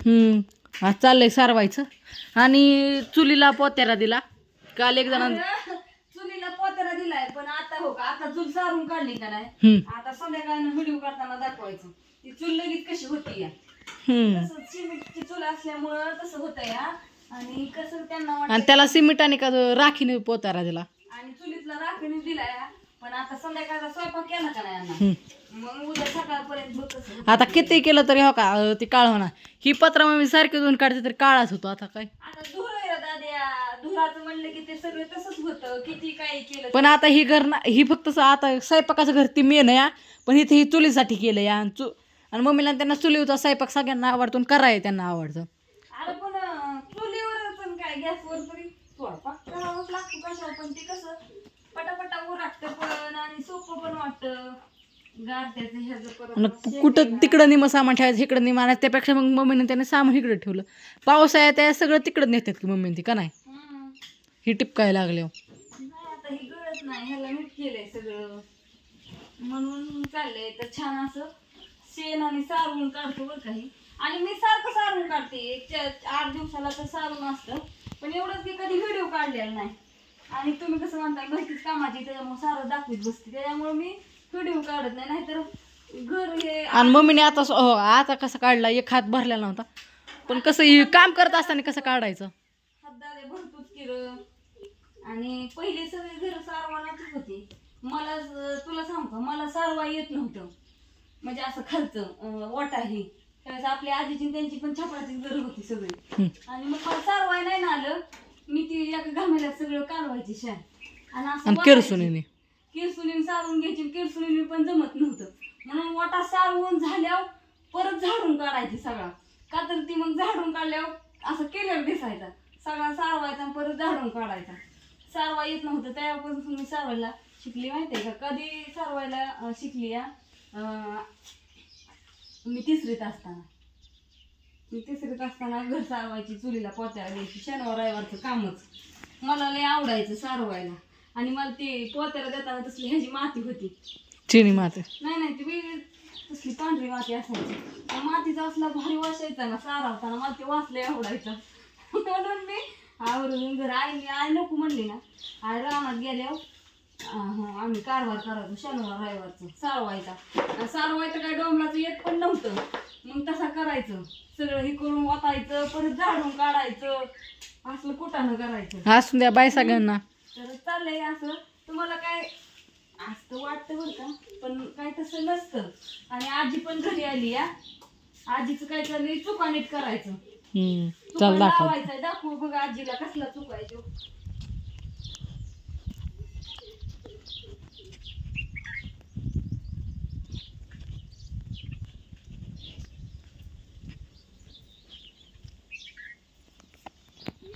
आज चाललंय सारवायचं. आणि चुलीला पोत्यारा दिला. काल एक जण चुलीला पोत्याला दिलाय पण आता हो का आता चूल सारून काढली का नाही? आता संध्याकाळनं व्हिडिओ करताना दाखवायचं. ती चूल लगेच कशी होती या? सिमेंटची चूल असल्यामुळं तसं होतं या. आणि कसं त्यांना आणि त्याला सिमेंटाने का राखीने पोतारा दिला. आणि चुलीतला राखणी दिलाय पण आता संध्याकाळचा स्वयंपाक केला का नाही होत. आता किती केलं तरी हो का? ते काळ होणार. ही पत्रा मग मी सारखे दोन काढते तरी काळाच होतो आता काय. होतं. पण आता ही घर ना ही फक्त आता स्वयंपाकाचं घर ती मेन या पण इथे ही चुलीसाठी केलं या आणि चु आणि मम्मीला त्यांना चुलीवचा स्वयंपाक सगळ्यांना आवडतो कराय त्यांना आवडतं. चुलीवर पण काय गॅसवर तरी स्वयंपाक करावाच लागतो कशावर पण ते कसं पटापटा उराटतं पण आणि सोपं पण वाटतं गारत्याचं ह्याचं आणि परत कु- कुठं तिकडं निम सामान ठेवायचं इकडं निम आणायचं त्यापेक्षा मग मम्मीने त्याने सामान इकडे ठेवलं. पावसाळ्यात त्या सगळं तिकडं नेतात की मम्मीने ती का नाही. ही टिपकायला लागले हे म्हणून चाललंय तर छान असं शेण आणि सारवून काढतो बरं काही आणि मी सारखं सारवून काढते एक आठ दिवसाला तर सारवून असतं. पण एवढंच की कधी व्हिडिओ काढलेला नाही. आणि तुम्ही कसं म्हणता घरचीच कामाची त्याच्यामुळे सारं दाखवीत बसते. त्याच्यामुळे मी व्हिडिओ काढत नाही नाहीतर घर हे आणि मम्मीने आता स- हो आता कसं काढला एक हात भरलेला नव्हता. पण कसं हे काम करत असताना कसं काढायचं? हातदारे भरपूर केलं आणि पहिले सगळे घर सारवानाच होते. मला ज- तुला सांगू का मला सारवा येत नव्हतं. म्हणजे असं खालचं अं, वाटा हे. त्यावेळेस आपल्या आजीची आणि त्यांची पण छपराची घर होती सगळी. आणि मग मला सारवाय नाही ना आलं मी ती एका घामेला सगळं कालवायची शान. आणि असं आणि वाटायची. किरसुनीने किरसुनी सारून घ्यायची किरसुनी पण जमत नव्हतं. म्हणून वाटा सारवून झाल्यावर परत झाडून काढायची सगळा. का तर ती मग झाडून काढल्यावर असं केल्यावर दिसायचा. सगळा सारवायचा आणि परत झाडून काढायचा. सारवा येत नव्हतं त्यापासून मी सारवायला शिकली माहितीये का? कधी सारवायला शिकली या? मी तिसरीत असताना. मी तिसरीत असताना घर सारवायची चुलीला पोत्याला द्यायची शनिवार रविवारचं कामच. मला लय आवडायचं सारवायला. आणि मला ते पोत्याला देताना तसली ह्याची माती होती. चिनी माते. नाही नाही ती वेगळी तसली पांढरी माती असायची. त्या मातीचा असला भारी वास यायचा ना सारावताना मला ते वास लय आवडायचा. म्हणून मी आवरून घर आई आई नको म्हणली ना. आई रानात गेल्यावर अं, आम्ही कारभार करायचो शनिवार रविवारचं सारवायचा. आणि सारवायचं काय डोंगराचं येत पण नव्हतं. मग तसा करायचं. सगळं हे करून वाटायचं परत झाडून काढायचं. असलं कुठानं करायचं. असून द्या बाय सगळ्यांना. तर चाललंय असं. तुम्हाला काय असतं वाटतं बरं का? पण काय तसं नसतं. आणि आजी पण घरी आली या आजीचं काय चाललंय? चुका नीट करायचं. हम्म. चुका दाखव. लावायचं. दाखवू बघा आजीला कसला चुकायचो